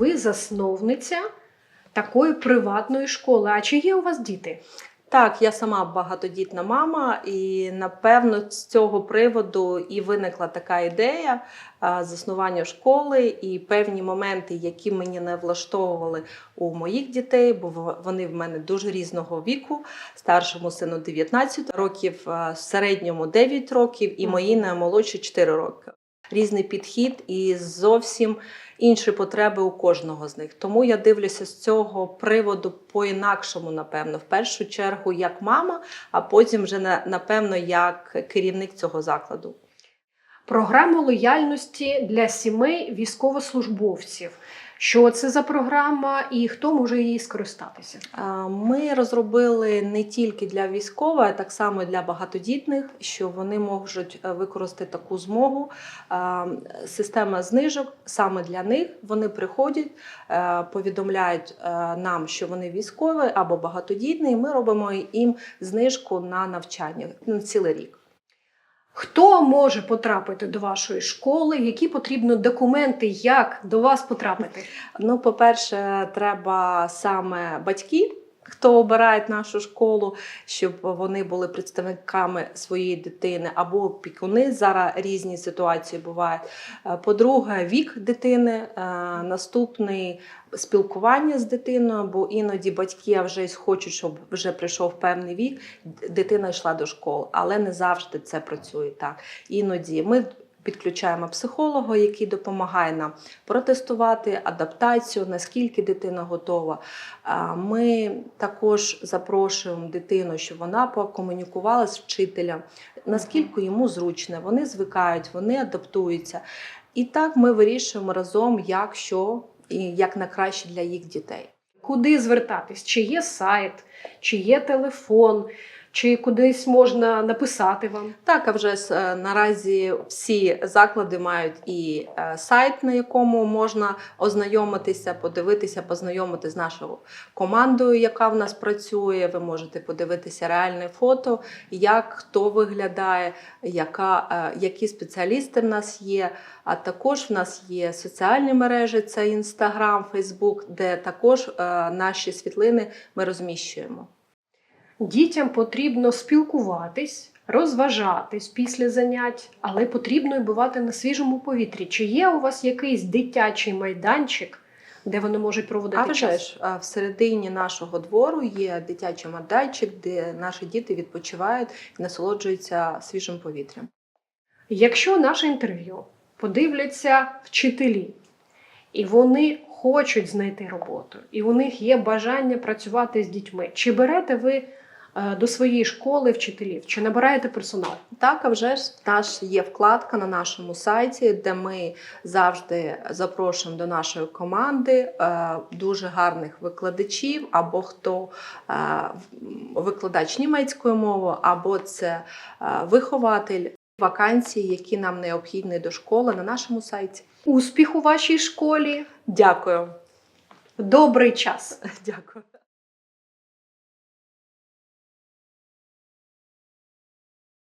ви засновниця такої приватної школи. А чи є у вас діти? Так, я сама багатодітна мама, і напевно з цього приводу і виникла така ідея заснування школи і певні моменти, які мені не влаштовували у моїх дітей, бо вони в мене дуже різного віку. Старшому сину 19 років, середньому 9 років, і мої наймолодші 4 роки. Різний підхід і зовсім інші потреби у кожного з них. Тому я дивлюся з цього приводу по-інакшому, напевно, в першу чергу як мама, а потім вже напевно як керівник цього закладу. Програма лояльності для сімей військовослужбовців. Що це за програма і хто може її скористатися? Ми розробили не тільки для військових, а так само для багатодітних, що вони можуть е, використати таку змогу. Система знижок саме для них. Вони приходять, е, повідомляють е, нам, що вони військові або багатодітні, і ми робимо їм знижку на навчання на цілий рік. Хто може потрапити до вашої школи? Які потрібно документи, як до вас потрапити? Ну, по-перше, треба саме батьки, хто обирають нашу школу, щоб вони були представниками своєї дитини, або опікуни. Зараз різні ситуації бувають. Е, По-друге, вік дитини. Е, Наступний спілкування з дитиною, бо іноді батьки вже хочуть, щоб вже прийшов певний вік, дитина йшла до школи, але не завжди це працює так. Іноді ми підключаємо психолога, який допомагає нам протестувати адаптацію, наскільки дитина готова. Ми також запрошуємо дитину, щоб вона покомунікувала з вчителем, наскільки йому зручно, вони звикають, вони адаптуються. І так ми вирішуємо разом, як що і як на краще для їх дітей. Куди звертатись? Чи є сайт, чи є телефон, чи кудись можна написати вам? Так, а вже е, наразі всі заклади мають і е, сайт, на якому можна ознайомитися, подивитися, познайомити з нашою командою, яка в нас працює. Ви можете подивитися реальне фото, як хто виглядає, яка, е, які спеціалісти в нас є. А також в нас є соціальні мережі, це Інстаграм, Фейсбук, де також наші світлини ми розміщуємо. Дітям потрібно спілкуватись, розважатись після занять, але потрібно і бувати на свіжому повітрі. Чи є у вас якийсь дитячий майданчик, де вони можуть проводити А вже час? ж всередині нашого двору є дитячий майданчик, де наші діти відпочивають і насолоджуються свіжим повітрям. Якщо наше інтерв'ю подивляться вчителі, і вони хочуть знайти роботу, і у них є бажання працювати з дітьми, чи берете ви до своєї школи вчителів, чи набираєте персонал? Так, а вже ж наш є вкладка на нашому сайті, де ми завжди запрошуємо до нашої команди е, дуже гарних викладачів, або хто е, викладач німецької мови, або це е, вихователь. Вакансії, які нам необхідні до школи на нашому сайті. Успіх у вашій школі, Дякую. добрий час! Дякую.